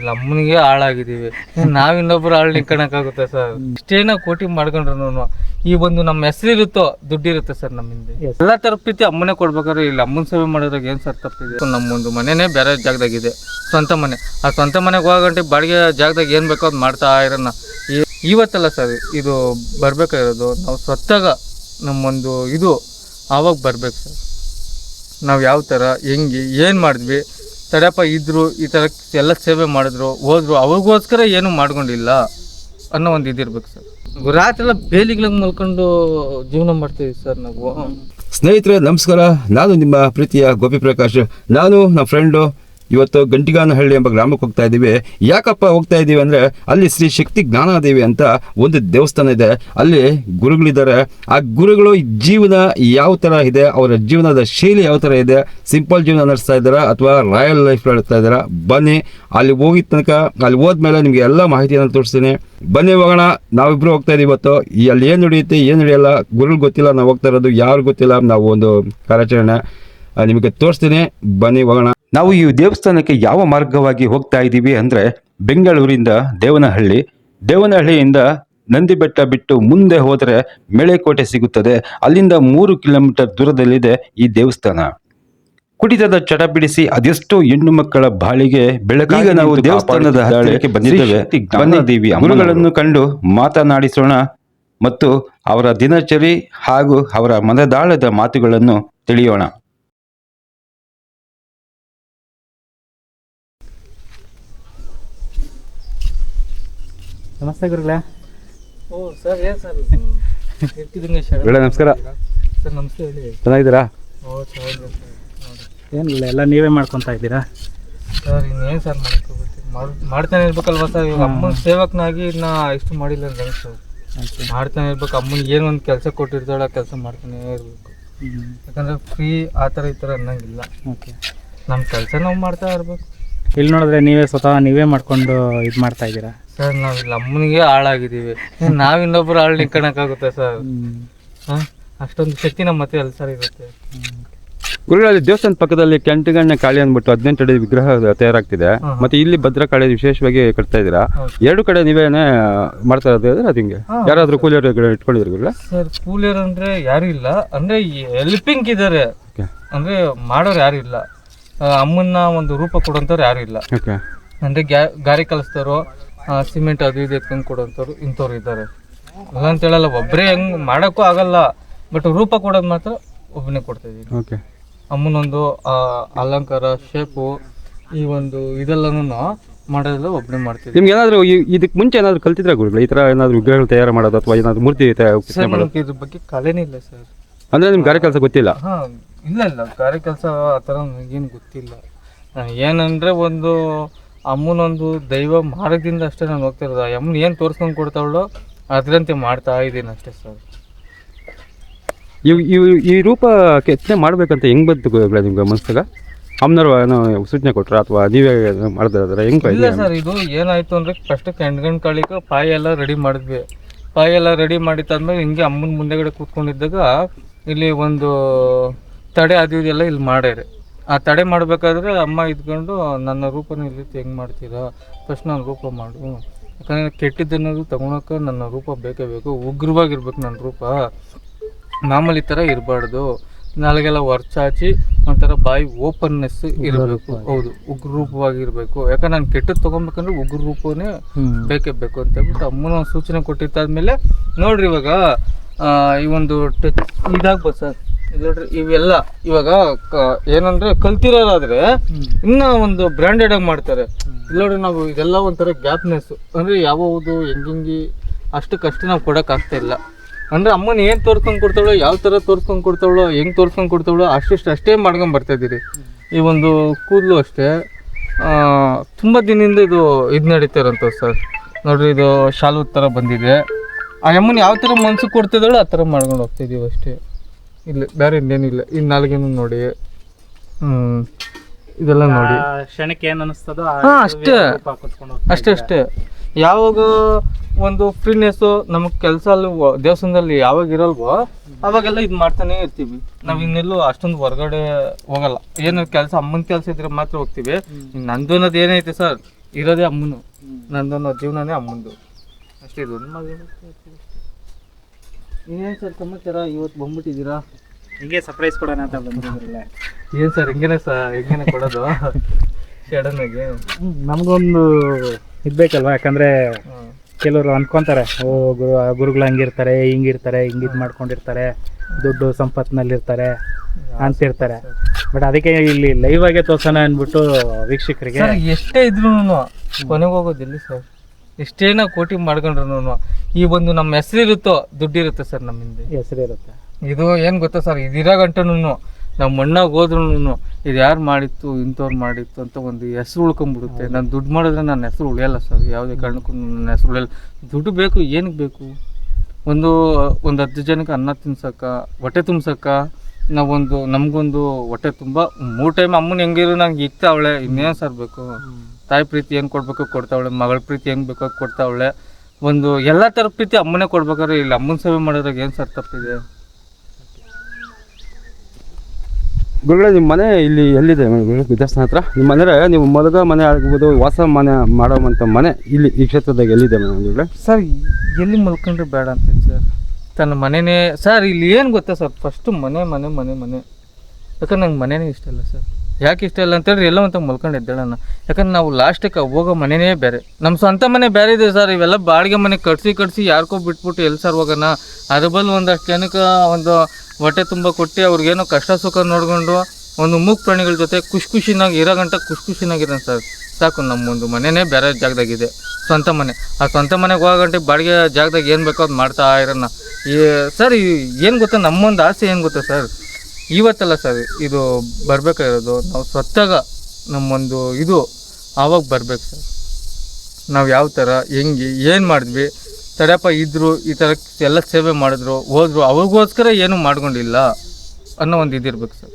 ಇಲ್ಲ ಅಮ್ಮನಿಗೆ ಹಾಳಾಗಿದ್ದೀವಿ. ನಾವ್ ಇನ್ನೊಬ್ರು ಹಾಳು ನಿಂತ್ಕೊಳಕ್ಕಾಗುತ್ತೆ ಸರ್. ಇಷ್ಟೇನ ಕೋಟಿ ಮಾಡ್ಕೊಂಡ್ರು ಈ ಒಂದು ನಮ್ಮ ಹೆಸರಿರುತ್ತೋ ದುಡ್ಡಿರುತ್ತೆ ಸರ್ ನಮ್ಮಿಂದ. ಎಲ್ಲ ತರ ಪ್ರೀತಿ ಅಮ್ಮನೇ ಕೊಡ್ಬೇಕಾದ್ರೆ ಇಲ್ಲಿ ಅಮ್ಮನ ಸೇವೆ ಮಾಡೋದ್ರಾಗ ಏನ್ ಸರ್ ತಪ್ಪಿದೆ? ನಮ್ಮೊಂದು ಮನೆನೇ ಬೇರೆ ಜಾಗದಾಗಿದೆ. ಸ್ವಂತ ಮನೆ. ಆ ಸ್ವಂತ ಮನೆಗೆ ಹೋಗಂಟೆ ಬಾಡಿಗೆ ಜಾಗದಾಗ ಏನ್ ಬೇಕೋ ಅದು ಮಾಡ್ತಾ ಇರೋಣ. ಇವತ್ತಲ್ಲ ಸರ್ ಇದು ಬರ್ಬೇಕಾಗಿರೋದು ನಾವು ಸ್ವತ್ತಾಗ ನಮ್ಮೊಂದು ಇದು ಆವಾಗ ಬರ್ಬೇಕು ಸರ್. ನಾವು ಯಾವ ಥರ ಹೆಂಗೆ ಏನು ಮಾಡಿದ್ವಿ ತಡಪ್ಪ ಇದ್ದರು ಈ ಥರ ಎಲ್ಲ ಸೇವೆ ಮಾಡಿದ್ರು, ಹೋದರು, ಅವ್ರಿಗೋಸ್ಕರ ಏನು ಮಾಡ್ಕೊಂಡಿಲ್ಲ ಅನ್ನೋ ಒಂದು ಇದಿರ್ಬೇಕು ಸರ್. ರಾತ್ರಿ ಎಲ್ಲ ಬೇಲಿಗಳಿಗೆ ಮಲ್ಕೊಂಡು ಜೀವನ ಮಾಡ್ತೀವಿ ಸರ್ ನಾವು. ಸ್ನೇಹಿತರೆ, ನಮಸ್ಕಾರ. ನಾನು ನಿಮ್ಮ ಪ್ರೀತಿಯ ಗೋಪಿ ಪ್ರಕಾಶ್. ನಾನು ನಮ್ಮ ಫ್ರೆಂಡು ಇವತ್ತು ಗಂಟಿಗಾನಹಳ್ಳಿ ಎಂಬ ಗ್ರಾಮಕ್ಕೆ ಹೋಗ್ತಾ ಇದ್ದೀವಿ. ಯಾಕಪ್ಪ ಹೋಗ್ತಾ ಇದ್ದೀವಿ ಅಂದರೆ ಅಲ್ಲಿ ಶ್ರೀ ಶಕ್ತಿ ಜ್ಞಾನದೇವಿ ಅಂತ ಒಂದು ದೇವಸ್ಥಾನ ಇದೆ. ಅಲ್ಲಿ ಗುರುಗಳಿದ್ದಾರೆ. ಆ ಗುರುಗಳು ಜೀವನ ಯಾವ ಥರ ಇದೆ, ಅವರ ಜೀವನದ ಶೈಲಿ ಯಾವ ಥರ ಇದೆ, ಸಿಂಪಲ್ ಜೀವನ ನಡೆಸ್ತಾ ಇದ್ದಾರಾ ಅಥವಾ ರಾಯಲ್ ಲೈಫ್ ನಡೆಸ್ತಾ ಇದ್ದಾರಾ? ಬನ್ನಿ, ಅಲ್ಲಿ ಹೋಗಿದ ತನಕ, ಅಲ್ಲಿ ಹೋದ್ಮೇಲೆ ನಿಮಗೆ ಎಲ್ಲ ಮಾಹಿತಿಯನ್ನು ತೋರಿಸ್ತೀನಿ. ಬನ್ನಿ ಹೋಗೋಣ, ನಾವಿಬ್ರು ಹೋಗ್ತಾ ಇದೀವಿ ಇವತ್ತು. ಅಲ್ಲಿ ಏನು ನಡೆಯುತ್ತೆ, ಏನು ನಡೆಯಲ್ಲ, ಗುರುಗಳು ಗೊತ್ತಿಲ್ಲ, ನಾವು ಹೋಗ್ತಾ ಇರೋದು ಯಾರು ಗೊತ್ತಿಲ್ಲ, ನಾವು ಒಂದು ಕಾರ್ಯಾಚರಣೆ. ನಿಮಗೆ ತೋರಿಸ್ತೀನಿ. ಬನ್ನಿ ಹೋಗೋಣ. ನಾವು ಈ ದೇವಸ್ಥಾನಕ್ಕೆ ಯಾವ ಮಾರ್ಗವಾಗಿ ಹೋಗ್ತಾ ಇದ್ದೀವಿ ಅಂದರೆ ಬೆಂಗಳೂರಿಂದ ದೇವನಹಳ್ಳಿ. ದೇವನಹಳ್ಳಿಯಿಂದ ನಂದಿ ಬೆಟ್ಟ ಬಿಟ್ಟು ಮುಂದೆ ಹೋದರೆ ಮೇಳೆಕೋಟೆ ಸಿಗುತ್ತದೆ. ಅಲ್ಲಿಂದ ಮೂರು ಕಿಲೋಮೀಟರ್ ದೂರದಲ್ಲಿದೆ ಈ ದೇವಸ್ಥಾನ. ಕುಡಿತದ ಚಟ ಬಿಡಿಸಿ ಅದೆಷ್ಟೋ ಹೆಣ್ಣು ಮಕ್ಕಳ ಬಾಳಿಗೆ ಬೆಳಕಾಗ ನಾವು ದೇವಸ್ಥಾನದ ಹತ್ತಿರಕ್ಕೆ ಬಂದಿದ್ದೇವೆ. ಬಂದಿದ್ದೀವಿ ಗುರುಗಳನ್ನು ಕಂಡು ಮಾತನಾಡಿಸೋಣ ಮತ್ತು ಅವರ ದಿನಚರಿ ಹಾಗೂ ಅವರ ಮನದಾಳದ ಮಾತುಗಳನ್ನು ತಿಳಿಯೋಣ. ನಮಸ್ತೆ ಗುರುಗಳೇ. ಓ ಸರ್ ಏನು ಸರ್ ಒಳ್ಳೆ ನಮಸ್ಕಾರ. ಸರ್ ನಮಸ್ತೆ ಹೇಳಿ. ಚೆನ್ನಾಗಿದ್ದೀರಾ? ಓ ಚೆನ್ನಾಗಿದೆ ಸರ್ ನೋಡಿ ಏನಿಲ್ಲ ಎಲ್ಲ ನೀವೇ ಮಾಡ್ಕೊತಾ ಇದ್ದೀರಾ? ಸರ್ ಇನ್ನೇನು ಸರ್ ಮಾಡ್ಕೋಬೇಕು ಮಾಡ್ತಾನೆ ಇರ್ಬೇಕಲ್ವ ಸರ್? ಇವಾಗ ಅಮ್ಮನ ಸೇವಕನಾಗಿ ಇನ್ನ ಇಷ್ಟು ಮಾಡಿಲ್ಲ ಅಂತ ಸರ್ ಮಾಡ್ತಾನೆ ಇರ್ಬೇಕು ಅಮ್ಮನಿಗೆ ಏನು ಒಂದು ಕೆಲಸ ಕೊಟ್ಟಿರ್ತಾಳೆ ಆ ಕೆಲಸ ಮಾಡ್ತಾನೆ ಇರಬೇಕು. ಯಾಕಂದ್ರೆ ಫ್ರೀ ಆ ಥರ ಈ ಥರ ಅನ್ನಂಗಿಲ್ಲ. ಓಕೆ. ನಮ್ಮ ಕೆಲಸ ನಾವು ಮಾಡ್ತಾ ಇರ್ಬೇಕು. ಇಲ್ಲಿ ನೋಡಿದ್ರೆ ನೀವೇ ಸ್ವತಃ ನೀವೇ ಮಾಡ್ಕೊಂಡು ಇದು ಮಾಡ್ತಾ ಇದ್ದೀರಾ? ಸರ್ ನಾವು ಇಲ್ಲಿ ಅಮ್ಮನಿಗೆ ಹಾಳಾಗಿದ್ದೀವಿ. ನಾವು ಇನ್ನೊಬ್ರು ಹಾಳು ನಿಂತ್ಕೊಳಕ್ಕಾಗುತ್ತೆ ಸರ್? ಹಾಂ? ಅಷ್ಟೊಂದು ಶಕ್ತಿ ನಮ್ಮ ಹತ್ರ ಅಲ್ಲಿ ಸರ್ ಇರುತ್ತೆ. ಗುರುಗಳ ದೇವಸ್ಥಾನ ಪಕ್ಕದಲ್ಲಿ ಕೆಂಟಗಣ್ಣ ಕಾಳಿ ಅಂದ್ಬಿಟ್ಟು ಹದಿನೆಂಟು ಅಡಿ ವಿಗ್ರಹ ತಯಾರಾಗ್ತಿದೆ. ಮತ್ತೆ ಇಲ್ಲಿ ಭದ್ರಕಾಳಿ ವಿಶೇಷವಾಗಿ ಕಟ್ತಾ ಇದ್ದೀರಾ? ಎರಡು ಕಡೆ ನೀವೇನೆ ಮಾಡ್ತಾ ಇರೋದು ಅದು ಹಿಂಗೆ. ಯಾರಾದ್ರೂ ಕೂಲಿಯರು ಇಟ್ಕೊಂಡಿದ್ರು ಗುರುಗಳ? ಸರ್ ಕೂಲಿಯರ್ ಅಂದ್ರೆ ಯಾರು ಇಲ್ಲ. ಅಂದ್ರೆ ಹೆಲ್ಪಿಂಗ್ ಇದ್ದಾರೆ ಅಂದ್ರೆ ಮಾಡೋರು ಯಾರು ಇಲ್ಲ. ಆ, ಅಮ್ಮನ್ನ ಒಂದು ರೂಪ ಕೊಡೋಂಥವ್ರು ಯಾರು ಇಲ್ಲ. ಓಕೆ. ಅಂದ್ರೆ ಗ್ಯಾ ಗಾರಿ ಕಲಿಸ್ತಾರೋ ಸಿಮೆಂಟ್ ಅದು ಇದು ಎತ್ಕೊಂಡು ಕೊಡೋಂಥವ್ರು ಇಂಥವ್ರು ಇದ್ದಾರೆ. ಅಲ್ಲ ಅಂತ ಹೇಳಲ್ಲ ಒಬ್ಬರೇ ಹೆಂಗ್ ಮಾಡೋಕ್ಕೂ ಆಗಲ್ಲ ಬಟ್ ರೂಪ ಕೊಡೋದು ಮಾತ್ರ ಒಬ್ಬನೇ ಕೊಡ್ತಾ ಓಕೆ. ಅಮ್ಮನೊಂದು ಆ, ಅಲಂಕಾರ ಶೇಪು ಈ ಒಂದು ಇದೆಲ್ಲನೂ ಮಾಡೋದೆಲ್ಲ ಒಬ್ಬನೇ ಮಾಡ್ತೀವಿ ನಿಮ್ಗೆ ಏನಾದರೂ ಇದಕ್ಕೆ ಮುಂಚೆ ಏನಾದರೂ ಕಲ್ತಿದ್ರೆ ಗುರುಗಳು? ಈ ಥರ ಏನಾದರೂ ವಿಗ್ರಹಗಳು ತಯಾರು ಮಾಡೋದು ಅಥವಾ ಏನಾದರೂ ಮೂರ್ತಿ ತಯಾರು ಕೆತ್ತನೆ ಸರ್ ಮಾಡೋದು? ಇದ್ರ ಬಗ್ಗೆ ಕಲೆನೇ ಇಲ್ಲ ಸರ್. ಅಂದರೆ ನಿಮ್ಗೆ ಗಾರೆ ಕೆಲಸ ಗೊತ್ತಿಲ್ಲ? ಹಾಂ ಇಲ್ಲ ಇಲ್ಲ. ಗಾರೆ ಕೆಲಸ ಆ ಥರ ನನಗೇನು ಗೊತ್ತಿಲ್ಲ. ಏನಂದ್ರೆ ಒಂದು ಅಮ್ಮನೊಂದು ದೈವ ಮಾರ್ಗದಿಂದ ಅಷ್ಟೇ ನಾನು ಹೋಗ್ತಾ ಇರೋದು ಆ ಅಮ್ಮನ ಏನು ತೋರಿಸ್ಕೊಂಡು ಕೊಡ್ತಾವಳೋ ಅದರಂತೆ ಮಾಡ್ತಾ ಇದ್ದೀನಿ ಅಷ್ಟೇ ಸರ್. ಇವು ಇವ್ ಈ ರೂಪ ಕೆತ್ತನೆ ಮಾಡಬೇಕಂತ ಹೆಂಗ್ ಬಂತು ಗುರುಗಳೇ ನಿಮ್ಗೆ ಮನಸ್ಸಾಗ ಅಮ್ಮನವ್ರು ಏನೋ ಸೂಚನೆ ಕೊಟ್ರ ಅಥವಾ ನೀವೇ ಮಾಡಿದ್ರೆ ಹೆಂಗೆ ಇಲ್ಲ ಸರ್ ಇದು ಏನಾಯ್ತು ಅಂದ್ರೆ ಫಸ್ಟ್ ಕೆಂಡ್ಗಣ್ ಕಾಳಿಗೆ ಪಾಯ ಎಲ್ಲ ರೆಡಿ ಮಾಡಿದ್ವಿ. ಪಾಯ ಎಲ್ಲ ರೆಡಿ ಮಾಡಿದ್ದಾದ್ಮೇಲೆ ಹಿಂಗೆ ಅಮ್ಮನ ಮುಂದೆಗಡೆ ಕೂತ್ಕೊಂಡಿದ್ದಾಗ ಇಲ್ಲಿ ಒಂದು ತಡೆ ಅದು ಇದೆಲ್ಲ ಇಲ್ಲಿ ಮಾಡ್ಯಾರೆ ಆ ತಡೆ ಮಾಡಬೇಕಾದ್ರೆ ಅಮ್ಮ ಇದ್ಕೊಂಡು ನನ್ನ ರೂಪನ ಇಲ್ಲಿ ಹೆಂಗೆ ಮಾಡ್ತೀರಾ? ಫಸ್ಟ್ ನಾನು ರೂಪ ಮಾಡು. ಯಾಕಂದರೆ ಕೆಟ್ಟಿದ್ದನ್ನೋದು ತಗೊಳಕ್ಕೆ ನನ್ನ ರೂಪ ಬೇಕೇ ಬೇಕು. ಉಗ್ರವಾಗಿರ್ಬೇಕು ನನ್ನ ರೂಪ. ಮಾಮೂಲಿ ಥರ ಇರಬಾರ್ದು. ನಾಳೆಗೆಲ್ಲ ವರ್ಚಾಚಿ ಒಂಥರ ಬಾಯಿ ಓಪನ್ನೆಸ್ ಇರಬೇಕು. ಹೌದು ಉಗ್ರ ರೂಪವಾಗಿರ್ಬೇಕು ಯಾಕಂದ್ರೆ ನಾನು ಕೆಟ್ಟದ್ದು ತೊಗೊಬೇಕಂದ್ರೆ ಉಗ್ರ ರೂಪನೇ ಬೇಕೇ ಬೇಕು ಅಂತ ಹೇಳ್ಬಿಟ್ಟು ಅಮ್ಮನ ಸೂಚನೆ ಕೊಟ್ಟಿದ್ದಾದ್ಮೇಲೆ ನೋಡ್ರಿ ಇವಾಗ ಈ ಒಂದು ಟಚ್ ಇದಾಗ್ಬೋದು ಸರ್. ನೋಡ್ರಿ ಇವೆಲ್ಲ ಇವಾಗ ಕ- ಏನಂದ್ರೆ ಕಲ್ತಿರೋದಾದ್ರೆ ಇನ್ನ ಒಂದು ಬ್ರ್ಯಾಂಡೆಡ್ ಆಗಿ ಮಾಡ್ತಾರೆ. ಇಲ್ಲಿ ನೋಡ್ರಿ ನಾವು ಇದೆಲ್ಲ ಒಂಥರ ಗ್ಯಾಪ್ನೆಸ್ ಅಂದ್ರೆ ಯಾವುದು ಹೆಂಗಿ ಅಷ್ಟಕ್ಕಷ್ಟು ನಾವು ಕೊಡಕ್ ಆಗ್ತಾ ಇಲ್ಲ. ಅಂದ್ರೆ ಅಮ್ಮನ ಏನ್ ತೋರ್ಸ್ಕೊಂಡ್ ಕೊಡ್ತಾಳೋ ಯಾವ ತರ ತೋರ್ಸ್ಕೊಂಡ್ ಕೊಡ್ತಾವಳೋ ಹೆಂಗ್ ತೋರ್ಸ್ಕೊಂಡ್ ಕೊಡ್ತಾಳೋ ಅಷ್ಟಿಷ್ಟು ಅಷ್ಟೇ ಮಾಡ್ಕೊಂಡ್ ಬರ್ತಾ ಇದೀರಿ. ಈ ಒಂದು ಕೂದಲು ಅಷ್ಟೇ. ಆ, ತುಂಬ ದಿನದಿಂದ ಇದು ಇದು ನಡೀತಾರಂತ ಸರ್. ನೋಡ್ರಿ ಇದು ಶಾಲು ಥರ ಬಂದಿದೆ. ಆ ಅಮ್ಮನ ಯಾವ ಥರ ಮನ್ಸು ಕೊಡ್ತಿದ್ದಾಳೋ ಆ ಥರ ಮಾಡ್ಕೊಂಡು ಹೋಗ್ತಾ ಇದೀವಿ ಅಷ್ಟೇ. ಇಲ್ಲ ಬೇರೆ ಇನ್ನೇನಿಲ್ಲ. ಈ ನಾಲ್ಗೇನು ನೋಡಿ. ಇದೆಲ್ಲ ನೋಡಿ. ಕ್ಷಣಕ್ಕೆ ಏನು ಅನಿಸ್ತದೋ ಹಾ, ಅಷ್ಟೇ. ಅಷ್ಟೇ ಅಷ್ಟೇ. ಯಾವಾಗ ಒಂದು ಫ್ರೀನೆಸ್ಸು ನಮಗೆ ಕೆಲಸ ಅಲ್ಲಿ ದೇವಸ್ಥಾನದಲ್ಲಿ ಯಾವಾಗ ಇರಲ್ವೋ ಅವಾಗೆಲ್ಲ ಇದು ಮಾಡ್ತಾನೆ ಇರ್ತೀವಿ. ನಾವು ಇನ್ನೆಲ್ಲೂ ಅಷ್ಟೊಂದು ಹೊರಗಡೆ ಹೋಗಲ್ಲ. ಏನು ಕೆಲಸ ಅಮ್ಮನ ಕೆಲಸ ಇದ್ರೆ ಮಾತ್ರ ಹೋಗ್ತೀವಿ. ನಂದು ಅನ್ನೋದು ಏನೈತೆ ಸರ್? ಇರೋದೇ ಅಮ್ಮನು. ನಂದೊಂದು ಜೀವನನೇ ಅಮ್ಮಂದು. ಅಷ್ಟೇ ಇದು ಒಂದು ಮಗ ಇನ್ನೇನು ಸರ್ ಸಮಾಚಾರ? ಇವತ್ತು ಬಂದ್ಬಿಟ್ಟಿದ್ದೀರಾ? ಹಿಂಗೆ ಸರ್ಪ್ರೈಸ್ ಕೊಡೋಣ ಅಂತ ಬಂದಿದ್ದೀರಲ್ಲ. ಏನು ಸರ್ ಹಿಂಗೇನೆ ಸ ಹಿಂಗೇನೆ ಕೊಡೋದು? ಸಡನ್ನಾಗಿ ನಮಗೊಂದು ಇದ್ಬೇಕಲ್ವಾ ಯಾಕಂದ್ರೆ ಕೆಲವರು ಅನ್ಕೊಂತಾರೆ ಓ ಗುರು ಗುರುಗಳು ಹಂಗಿರ್ತಾರೆ ಹಿಂಗಿರ್ತಾರೆ ಹಿಂಗ್ ಇದ್ ಮಾಡ್ಕೊಂಡಿರ್ತಾರೆ ದುಡ್ಡು ಸಂಪತ್ನಲ್ಲಿರ್ತಾರೆ ಅಂತಿರ್ತಾರೆ. ಬಟ್ ಅದಕ್ಕೆ ಇಲ್ಲಿ ಲೈವ್ ಆಗೇ ತೋರ್ಸೋಣ ಅಂದ್ಬಿಟ್ಟು ವೀಕ್ಷಕರಿಗೆ. ಎಷ್ಟೇ ಇದ್ರು ಕೊನೆಗೆ ಹೋಗೋದಿಲ್ಲ ಸರ್. ಎಷ್ಟೇ ನಾವು ಕೋಟಿ ಮಾಡ್ಕೊಂಡ್ರು ಈ ಒಂದು ನಮ್ಮ ಹೆಸರಿರುತ್ತೋ ದುಡ್ಡಿರುತ್ತೆ ಸರ್ ನಮ್ಮ ಹಿಂದೆ ಹೆಸರು ಇರುತ್ತೆ ಇದು ಏನು ಗೊತ್ತಾ ಸರ್? ಇದಿರೋ ಗಂಟನೂ ನಮ್ಮ ಮಣ್ಣಾಗ ಹೋದ್ರೂ ಇದು ಯಾರು ಮಾಡಿತ್ತು ಇಂಥವ್ರು ಮಾಡಿತ್ತು ಅಂತ ಒಂದು ಹೆಸರು ಉಳ್ಕೊಂಬಿಡುತ್ತೆ. ನಾನು ದುಡ್ಡು ಮಾಡಿದ್ರೆ ನನ್ನ ಹೆಸರು ಉಳಿಯಲ್ಲ ಸರ್. ಯಾವುದೇ ಕಾರಣಕ್ಕೂ ನನ್ನ ಹೆಸರು ಉಳಿಯಲ್ಲ. ದುಡ್ಡು ಬೇಕು ಏನಕ್ಕೆ ಬೇಕು? ಒಂದು ಒಂದು ಹತ್ತು ಜನಕ್ಕೆ ಅನ್ನ ತಿನ್ಸಕ್ಕ ಹೊಟ್ಟೆ ತುಂಬಸಕ್ಕ ನಾವೊಂದು ನಮಗೊಂದು ಹೊಟ್ಟೆ ತುಂಬ ಮೂರು ಟೈಮ್ ಅಮ್ಮನ ಹೆಂಗಿರು ನಂಗೆ ಇಕ್ತಾವಳೆ ಇನ್ನೇನು ಸರ್ ಬೇಕು? ತಾಯಿ ಪ್ರೀತಿ ಹೆಂಗೆ ಕೊಡಬೇಕು ಕೊಡ್ತಾವಳೆ ಮಗಳ ಪ್ರೀತಿ ಹೆಂಗೆ ಬೇಕೋ ಕೊಡ್ತಾವಳೆ ಒಂದು ಎಲ್ಲ ಥರ ಪ್ರೀತಿ ಅಮ್ಮನೇ ಕೊಡ್ಬೇಕಾದ್ರೆ ಇಲ್ಲಿ ಅಮ್ಮನ ಸೇವೆ ಮಾಡೋದ್ರಾಗ ಏನು ಸರ್ ತಪ್ಪಿದೆ? ಗುರುಗಳೇ ನಿಮ್ಮ ಮನೆ ಇಲ್ಲಿ ಎಲ್ಲಿದೆ? ಗುರುಗಳೇ ವಿದ್ಯಾಸ್ಥಾನ ಹತ್ರ? ನಿಮ್ಮ ಮನೆ ನೀವು ಮಲಗ ಮನೆ ಆಗ್ಬೋದು ವಾಸ ಮನೆ ಮಾಡೋವಂಥ ಮನೆ ಇಲ್ಲಿ ಈ ಕ್ಷೇತ್ರದಾಗ ಎಲ್ಲಿದೆ ಗುರುಗಳೇ? ಸರ್ ಎಲ್ಲಿ ಮಲ್ಕೊಂಡ್ರೆ ಬೇಡ ಅಂತ ಸರ್. ತನ್ನ ಮನೆನೇ ಸರ್ ಇಲ್ಲಿ ಏನು ಗೊತ್ತಾ ಸರ್ ಫಸ್ಟು ಮನೆ ಮನೆ ಮನೆ ಮನೆ. ಯಾಕಂದ್ರೆ ನಂಗೆ ಮನೆನೇ ಇಷ್ಟ ಇಲ್ಲ ಸರ್. ಯಾಕೆ ಇಷ್ಟ ಇಲ್ಲ ಅಂತೇಳಿ ಎಲ್ಲ ಅಂತ ಮಲ್ಕೊಂಡಿದ್ದೇಳ ಯಾಕಂದ್ರೆ ನಾವು ಲಾಸ್ಟಿಗೆ ಹೋಗೋ ಮನೆನೇ ಬೇರೆ. ನಮ್ಮ ಸ್ವಂತ ಮನೆ ಬೇರೆ ಇದೆ ಸರ್ ಇವೆಲ್ಲ ಬಾಡಿಗೆ ಮನೆ ಕಟ್ಸಿ ಕಟ್ಸಿ ಯಾರಿಗೋ ಬಿಟ್ಬಿಟ್ಟು ಎಲ್ಲಿ ಸರ್ ಹೋಗೋಣ? ಅದ್ರ ಬಲ್ ಒಂದಷ್ಟು ಜನಕ್ಕೆ ಒಂದು ಹೊಟ್ಟೆ ತುಂಬ ಕೊಟ್ಟು ಅವ್ರಿಗೇನೋ ಕಷ್ಟ ಸುಖ ನೋಡಿಕೊಂಡು ಒಂದು ಮೂಕ್ ಪ್ರಾಣಿಗಳ ಜೊತೆ ಖುಷಿ ಖುಷಿನಾಗಿ, ಇರೋ ಗಂಟ ಖುಷಿ ಖುಷಿನಾಗಿರೋಣ ಸರ್ ಸಾಕು ನಮ್ಮ ಒಂದು ಮನೆನೇ ಬೇರೆ ಜಾಗದಾಗಿದೆ. ಸ್ವಂತ ಮನೆ. ಆ ಸ್ವಂತ ಮನೆಗೆ ಹೋಗೋ ಗಂಟೆ ಬಾಡಿಗೆ ಜಾಗದಾಗ ಏನು ಬೇಕೋ ಅದು ಮಾಡ್ತಾ ಇರೋಣ. ಈ ಸರ್ ಏನು ಗೊತ್ತಾ ನಮ್ಮೊಂದು ಆಸೆ ಏನು ಗೊತ್ತಾ ಸರ್ ಇವತ್ತಲ್ಲ ಸರ್ ಇದು ಬರಬೇಕಾಗಿರೋದು ನಾವು ಸ್ವತ್ತಾಗ ನಮ್ಮೊಂದು ಇದು ಆವಾಗ ಬರಬೇಕು ಸರ್ ನಾವು ಯಾವ ಥರ ಹೆಂಗೆ, ಏನು ಮಾಡಿದ್ವಿ? ತಡಪ್ಪ ಇದ್ರು, ಈ ಥರ ಎಲ್ಲ ಸೇವೆ ಮಾಡಿದ್ರು, ಹೋದ್ರು, ಅವ್ರಿಗೋಸ್ಕರ ಏನೂ ಮಾಡ್ಕೊಂಡಿಲ್ಲ ಅನ್ನೋ ಒಂದು ಇದಿರ್ಬೇಕು ಸರ್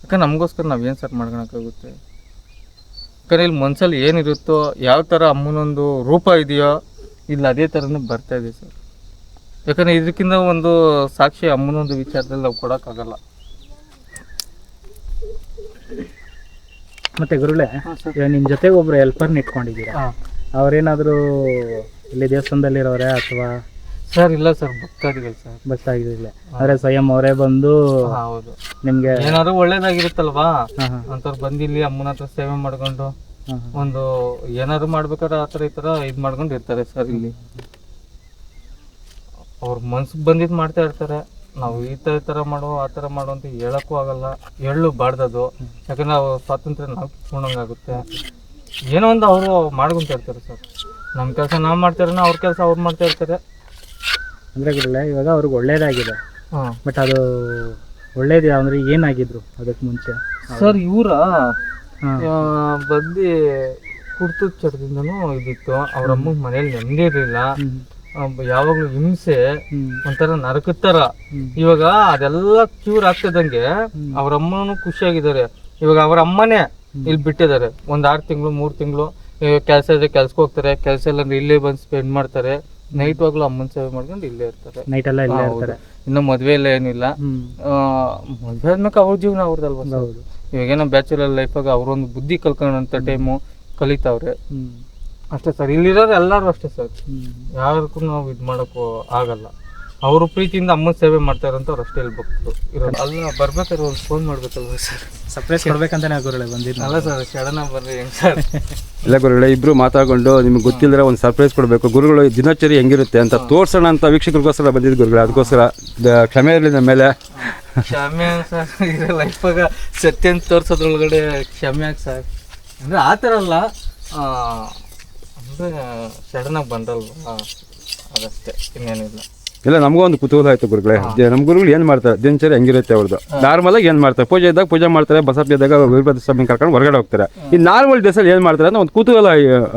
ಯಾಕಂದ್ರೆ ನಮಗೋಸ್ಕರ ನಾವು ಏನು ಸರ್ ಮಾಡ್ಕೊಳಕ್ಕಾಗುತ್ತೆ? ಯಾಕಂದ್ರೆ ಇಲ್ಲಿ ಮನ್ಸಲ್ಲಿ ಏನಿರುತ್ತೋ, ಯಾವ ಥರ ಅಮ್ಮನೊಂದು ರೂಪ ಇದೆಯೋ, ಇಲ್ಲಿ ಅದೇ ಥರನೇ ಬರ್ತಾ ಇದೆ ಸರ್ ಯಾಕಂದರೆ ಇದಕ್ಕಿಂತ ಒಂದು ಸಾಕ್ಷಿ ಅಮ್ಮನೊಂದು ವಿಚಾರದಲ್ಲಿ ನಾವು ಕೊಡೋಕ್ಕಾಗಲ್ಲ. ಮತ್ತೆ ಗುರುಳೆ ನಿಮ್ಮ ಜೊತೆಗೆ ಒಬ್ರು ಹೆಲ್ಪರ್ನ ಇಟ್ಕೊಂಡಿದ್ದೀರಾ? ಅವ್ರೇನಾದರೂ ಇಲ್ಲಿ ದೇವಸ್ಥಾನದಲ್ಲಿರೋರೆ ಅಥವಾ? ಸರ್ ಇಲ್ಲ ಸರ್ ಭಕ್ತಾದಿಗಳು ಸರ್ ಆಗಿರಲಿಲ್ಲ ಆದರೆ ಸ್ವಯಂ ಅವರೇ ಬಂದು ಹೌದು. ನಿಮ್ಗೆ ಏನಾದ್ರು ಒಳ್ಳೇದಾಗಿರುತ್ತಲ್ವಾ? ಅಂತವ್ರು ಬಂದಿಲ್ಲಿ ಬಂದು ಇಲ್ಲಿ ಅಮ್ಮನ ಹತ್ರ ಸೇವೆ ಮಾಡ್ಕೊಂಡು ಒಂದು ಏನಾದ್ರು ಮಾಡ್ಬೇಕಾದ್ರೆ ಆ ಥರ ಈ ತರ ಇದ್ ಮಾಡ್ಕೊಂಡು ಇರ್ತಾರೆ ಸರ್ ಇಲ್ಲಿ. ಅವ್ರ ಮನ್ಸಿಗೆ ಬಂದಿದ್ ಮಾಡ್ತಾ ಇರ್ತಾರೆ. ನಾವು ಈ ತರ ಈ ಥರ ಮಾಡೋ ಆ ಥರ ಮಾಡೋ ಅಂತ ಹೇಳಕ್ಕೂ ಆಗಲ್ಲ. ಹೇಳು ಬಾರ್ದದು. ಯಾಕಂದ್ರೆ ನಾವು ಸ್ವಾತಂತ್ರ್ಯ ನಾವು ಕಿತ್ಕೊಂಡಂಗಾಗುತ್ತೆ ಏನೋ ಒಂದು ಅವರು ಮಾಡ್ಕೊಂತ ಇರ್ತಾರೆ ಸರ್. ನಮ್ಮ ಕೆಲಸ ನಾವು ಮಾಡ್ತಾರನ ಅವ್ರ ಕೆಲಸ ಅವ್ರು ಮಾಡ್ತಾ ಇರ್ತಾರೆ. ಅಂದರೆ ಗುರುಗಳೇ ಇವಾಗ ಅವ್ರಿಗೆ ಒಳ್ಳೇದಾಗಿದೆ. ಹಾಂ. ಬಟ್ ಅದು ಒಳ್ಳೇದಿದೆ ಅಂದ್ರೆ ಏನಾಗಿದ್ರು ಅದಕ್ಕೆ ಮುಂಚೆ? ಸರ್ ಇವರ ಬಂದು ಕುರ್ತು ಚಟದಿಂದನೂ ಇದಿತ್ತು. ಅವ್ರ ಅಮ್ಮನ ಮನೇಲಿ ನೆಮ್ಮದಿ ಇರಲಿಲ್ಲ. ಯಾವಾಗಲೂ ಹಿಂಸೆ ಒಂಥರ ನರಕದ ಥರ ಇವಾಗ ಅದೆಲ್ಲ ಕ್ಯೂರ್ ಆಗ್ತಿದ್ದಂಗೆ ಅವ್ರ ಅಮ್ಮನೂ ಖುಷಿಯಾಗಿದ್ದಾರೆ. ಇವಾಗ ಅವ್ರ ಅಮ್ಮನೇ ಇಲ್ಲಿ ಬಿಟ್ಟಿದ್ದಾರೆ. ಒಂದ್ ಆರ್ ತಿಂಗಳು ಮೂರು ತಿಂಗಳು ಕೆಲಸ ಇದೆ ಕೆಲ್ಸಕ್ಕೆ ಹೋಗ್ತಾರೆ ಕೆಲಸ ಇಲ್ಲ ಅಂದ್ರೆ ಇಲ್ಲೇ ಬಂದು ಸ್ಪೆಂಡ್ ಮಾಡ್ತಾರೆ. ನೈಟ್ ವಾಗ್ಲೂ ಅಮ್ಮನ ಸೇವೆ ಮಾಡ್ಕೊಂಡು ಇಲ್ಲೇ ಇರ್ತಾರೆ. ನೈಟೆಲ್ಲ ಇಲ್ಲೇ ಇರ್ತಾರೆ. ಇನ್ನು ಮದ್ವೆ ಇಲ್ಲ ಏನಿಲ್ಲ. ಮದ್ವೆ ಆದ್ಮೇಲೆ ಅವ್ರ ಜೀವನ ಅವ್ರದಲ್ವ ಹೌದು. ಇವಾಗೇನೋ ಬ್ಯಾಚುಲರ್ ಲೈಫಾಗ ಅವ್ರೊಂದು ಬುದ್ಧಿ ಕಲ್ಕೊಂಡಂತ ಟೈಮು ಕಲಿತಾವ್ರೆ. ಅಷ್ಟೇ ಸರ್. ಇಲ್ಲಿರೋರು ಎಲ್ಲರೂ ಅಷ್ಟೇ ಸರ್. ಯಾರಕ್ಕೂ ಯಾರಿಗೂ ನಾವು ಇದು ಮಾಡೋಕ್ಕೂ ಆಗಲ್ಲ. ಅವರು ಪ್ರೀತಿಯಿಂದ ಅಮ್ಮನ ಸೇವೆ ಮಾಡ್ತಾ ಇರೋಂಥವ್ರು ಅಷ್ಟೇ ಹೇಳ್ಬೇಕು. ಭಕ್ತರು ಇರೋದು. ಅಲ್ಲ ಬರ್ಬೇಕಾದ್ರೆ ಒಂದು ಫೋನ್ ಮಾಡ್ಬೇಕಲ್ವ ಸರ್? ಸರ್ಪ್ರೈಸ್ ಕೊಡ್ಬೇಕಂತಾನೆ ಗುರುಗಳೇ ಬಂದಿದ್ದು. ಅಲ್ಲ ಸರ್ ಸಡನ್ ಬರ್ರಿ ಹೆಂಗ್ ಸರ್? ಇಲ್ಲ ಗುರುಗಳೇ ಇಬ್ರು ಮಾತಾಡ್ಕೊಂಡು ನಿಮ್ಗೆ ಗೊತ್ತಿಲ್ಲದ್ರೆ ಒಂದು ಸರ್ಪ್ರೈಸ್ ಕೊಡಬೇಕು. ಗುರುಗಳು ದಿನಚರಿ ಹೆಂಗಿರುತ್ತೆ ಅಂತ ತೋರ್ಸೋಣ ಅಂತ ವೀಕ್ಷಕರಿಗೋಸ್ಕರ ಬಂದಿದ್ದು ಗುರುಗಳೇ. ಅದಕ್ಕೋಸ್ಕರ ಕ್ಷಮೆ ಇರಲಿ ನಮ್ಮ ಮೇಲೆ. ಕ್ಷಮೆ ಸರ್ ಇರೋ ಲೈಫಾಗ ಸತ್ಯ ಅಂತ ತೋರ್ಸೋದ್ರೊಳಗಡೆ ಕ್ಷಮೆ ಆಗಿ ಸರ್. ಅಂದರೆ ಆ ಥರ ಅಲ್ಲ ಸಡನ್ನಾಗಿ ಬಂದಲ್ವಾ? ಅದಷ್ಟೇ ಇನ್ನೇನಿಲ್ಲ. ಇಲ್ಲ ನಮಗೂ ಒಂದು ಕುತೂಹಲ ಆಯ್ತು ಗುರುಗಳೇ. ನಮ್ಮ ಗುರುಗಳು ಏನು ಮಾಡ್ತಾರೆ? ದಿನಚರಿ ಹೆಂಗಿರುತ್ತೆ ಅವ್ರದ್ದು? ನಾರ್ಮಲ್ ಆಗಿ ಏನು ಮಾಡ್ತಾರೆ? ಪೂಜೆ ಇದ್ದಾಗ ಪೂಜೆ ಮಾಡ್ತಾರೆ ಬಸಪ್ಪ ಇದ್ದಾಗ ವೀರಭದ್ರ ಸ್ವಾಮಿ ಕರ್ಕೊಂಡು ಹೊರಗಡೆ ಹೋಗ್ತಾರೆ. ಈ ನಾರ್ಮಲ್ ಡೇಸಲ್ಲಿ ಏನು ಮಾಡ್ತಾರೆ ಅನ್ನೋ ಒಂದು ಕುತೂಹಲ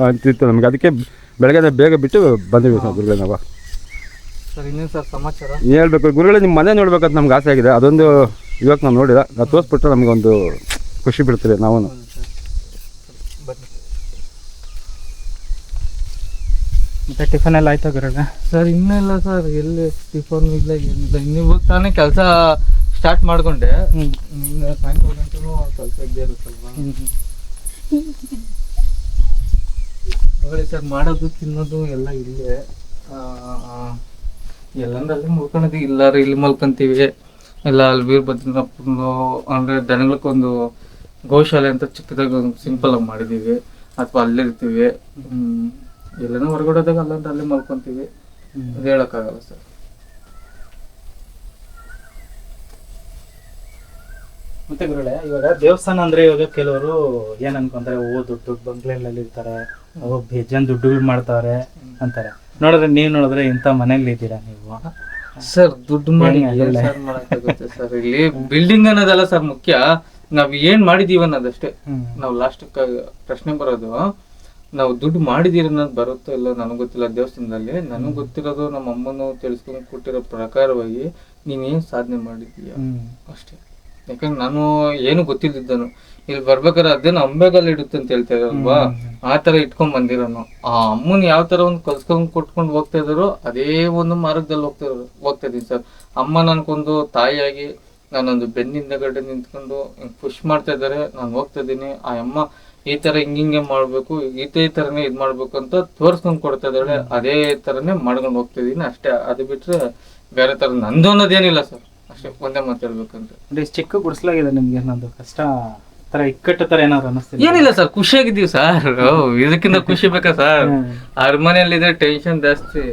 ಅಂತಿತ್ತು ನಮಗೆ. ಅದಕ್ಕೆ ಬೆಳಗ್ಗೆ ಬೇಗ ಬಿಟ್ಟು ಬಂದಿವಿ ಸರ್ ಗುರುಗಳೇ ನಾವು. ಸರ್ ಇನ್ನೇನು ಸರ್ ಸಮಾಚಾರ? ಹೇಳ್ಬೇಕು ಗುರುಗಳೇ ನಿಮ್ಮ ಮನೆ ನೋಡ್ಬೇಕಂತ ನಮ್ಗೆ ಆಸೆ ಆಗಿದೆ. ಅದೊಂದು ಇವಾಗ ನಾವು ನೋಡಿಲ್ಲ. ನಾವು ತೋರಿಸ್ಬಿಟ್ರೆ ನಮಗೆ ಒಂದು ಖುಷಿ ಬಿಡ್ತೀರಿ ನಾವು ಬನ್ನಿ ಮತ್ತೆ ಟಿಫನ್ ಎಲ್ಲ ಆಯ್ತಾ ಗುರುಗಳೇ ಸರ್ ಇನ್ನೂ ಇಲ್ಲ ಸರ್ ಎಲ್ಲಿ ಟಿಫನ್ ಇಲ್ಲ ಏನಿಲ್ಲ. ನೀವು ಇವಾಗ ತಾನೇ ಕೆಲಸ ಸ್ಟಾರ್ಟ್ ಮಾಡ್ಕೊಂಡೆ. ನಿನ್ನ ಸಾಯಂಕಾಲ ಗಂಟೆನೂ ಕೆಲಸ ಇದ್ದೇ ಇರುತ್ತಲ್ವಾ? ಸರ್ ಮಾಡೋದು ತಿನ್ನೋದು ಎಲ್ಲ ಇಲ್ಲೇ. ಎಲ್ಲಂದ್ರಲ್ಲಿ ಮುಳ್ಕೊಳೋದು ಇಲ್ಲಾರ ಇಲ್ಲಿ ಮಲ್ಕೊಂತೀವಿ. ಇಲ್ಲ ಅಲ್ಲಿ ವೀರಭದ್ರಪ್ಪಂದು ಅಂದ್ರೆ ದನಗಳಕ್ಕೊಂದು ಗೋಶಾಲೆ ಅಂತ ಚಿಕ್ಕದಾಗಿ ಒಂದು ಸಿಂಪಲ್ ಆಗಿ ಮಾಡಿದೀವಿ ಅಥವಾ ಅಲ್ಲಿರ್ತೀವಿ ಎಲ್ಲನೂ ಹೊರಗಡೆ ಹೋದಾಗ ಅಲ್ಲಂದ್ರೆ ಅಲ್ಲಿ ಮಲ್ಕೊಂತೀವಿ. ಅದು ಹೇಳೋಕ್ಕಾಗಲ್ಲ ಸರ್. ಮತ್ತೆ ಗುರುಳೆ ಇವಾಗ ದೇವಸ್ಥಾನ ಅಂದ್ರೆ ಇವಾಗ ಕೆಲವರು ಏನ್ ಅನ್ಕೊಂತಾರೆ ಓ ದೊಡ್ಡ ದೊಡ್ಡ ಬಂಗ್ಲೆಗಳಲ್ಲಿ ಇರ್ತಾರೆ ಓ ಬೇಜನ್ ದುಡ್ಡುಗಳು ಮಾಡ್ತಾವ್ರೆ ಅಂತಾರೆ. ನೋಡಿದ್ರೆ ನೀವ್ ನೋಡಿದ್ರೆ ಇಂಥ ಮನೇಲಿ ಇದ್ದೀರಾ ನೀವು? ಸರ್ ದುಡ್ಡು ಮಾಡಿ ಸರ್ ಇಲ್ಲಿ ಬಿಲ್ಡಿಂಗ್ ಅನ್ನೋದಲ್ಲ ಸರ್ ಮುಖ್ಯ. ನಾವ್ ಏನ್ ಮಾಡಿದೀವಿ ಅನ್ನೋದಷ್ಟೇ. ನಾವು ಲಾಸ್ಟ್ ಪ್ರಶ್ನೆ ಬರೋದು ನಾವು ದುಡ್ಡು ಮಾಡಿದೀರಿ ಅನ್ನೋದು ಬರುತ್ತೋ ಇಲ್ಲ ನನಗೆ ಗೊತ್ತಿಲ್ಲ. ದೇವಸ್ಥಾನದಲ್ಲಿ ನನಗೆ ಗೊತ್ತಿರೋದು ನಮ್ಮ ಅಮ್ಮನು ತಿಳಿಸ್ಕೊಂಡು ಕೊಟ್ಟಿರೋ ಪ್ರಕಾರವಾಗಿ ನೀನ್ ಏನ್ ಸಾಧನೆ ಮಾಡಿದೀಯ ಅಷ್ಟೇ. ಯಾಕಂದ್ರೆ ನಾನು ಏನು ಗೊತ್ತಿದ್ದಿದ್ದನು ಇಲ್ಲಿ ಬರ್ಬೇಕಾದ್ರೆ ಅದೇನು ಅಂಬೆಗಲ್ ಇಡುತ್ತೆ ಅಂತ ಹೇಳ್ತಾ ಅಲ್ವಾ? ಆ ತರ ಇಟ್ಕೊಂಡ್ ಬಂದಿರೋನು. ಆ ಅಮ್ಮನ್ ಯಾವ ತರ ಒಂದು ಕಲ್ಸ್ಕೊಂಡ್ ಕೊಟ್ಕೊಂಡು ಹೋಗ್ತಾ ಇದಾರೋ ಅದೇ ಒಂದು ಮಾರ್ಗದಲ್ಲಿ ಹೋಗ್ತಾ ಹೋಗ್ತಾ ಇದೀನಿ ಸರ್. ಅಮ್ಮ ನನ್ಕೊಂದು ತಾಯಿಯಾಗಿ ನಾನೊಂದು ಬೆನ್ನಿಂದಗಡೆ ನಿಂತ್ಕೊಂಡು ಪುಷ್ ಮಾಡ್ತಾ ಇದ್ದಾರೆ. ನಾನು ಹೋಗ್ತಾ ಇದ್ದೀನಿ. ಆ ಅಮ್ಮ ಈ ತರ ಹಿಂಗಿಂಗೆ ಮಾಡ್ಬೇಕು ಇದೇ ತರನೇ ಇದ್ ಮಾಡ್ಬೇಕು ಅಂತ ತೋರ್ಸ್ಕೊಂಡ್ ಕೊಡ್ತಾ ಇದ್ದಾಳೆ. ಅದೇ ತರನೇ ಮಾಡ್ಕೊಂಡು ಹೋಗ್ತಾ ಇದೀನಿ. ಅಷ್ಟೇ ಅದು ಬಿಟ್ರೆ ಬೇರೆ ತರ ನಂದು ಅನ್ನೋದೇನಿಲ್ಲ ಸರ್. ಅಷ್ಟೇ ಒಂದೇ ಮಾತು ಹೇಳ್ಬೇಕಂದ್ರೆ. ಅಂದ್ರೆ ಇಷ್ಟ್ ಚಿಕ್ಕ ಗುಡಿಸ್ಲಾಗಿದೆ ನಿಮ್ಗೆ ಏನಾದ್ರು ಕಷ್ಟ ತರ ಇಕ್ಕಟ್ಟು ತರ ಏನಾದ್ರು ಅನಿಸ್ತಿದೆ ಏನಿಲ್ಲ ಸರ್ ಖುಷಿಯಾಗಿದ್ದೀವಿ ಸರ್. ಇದಕ್ಕಿಂತ ಖುಷಿ ಬೇಕಾ ಸರ್? ಅರಮನೆಯಲ್ಲಿ ಇದ್ರೆ ಟೆನ್ಷನ್ ಜಾಸ್ತಿ.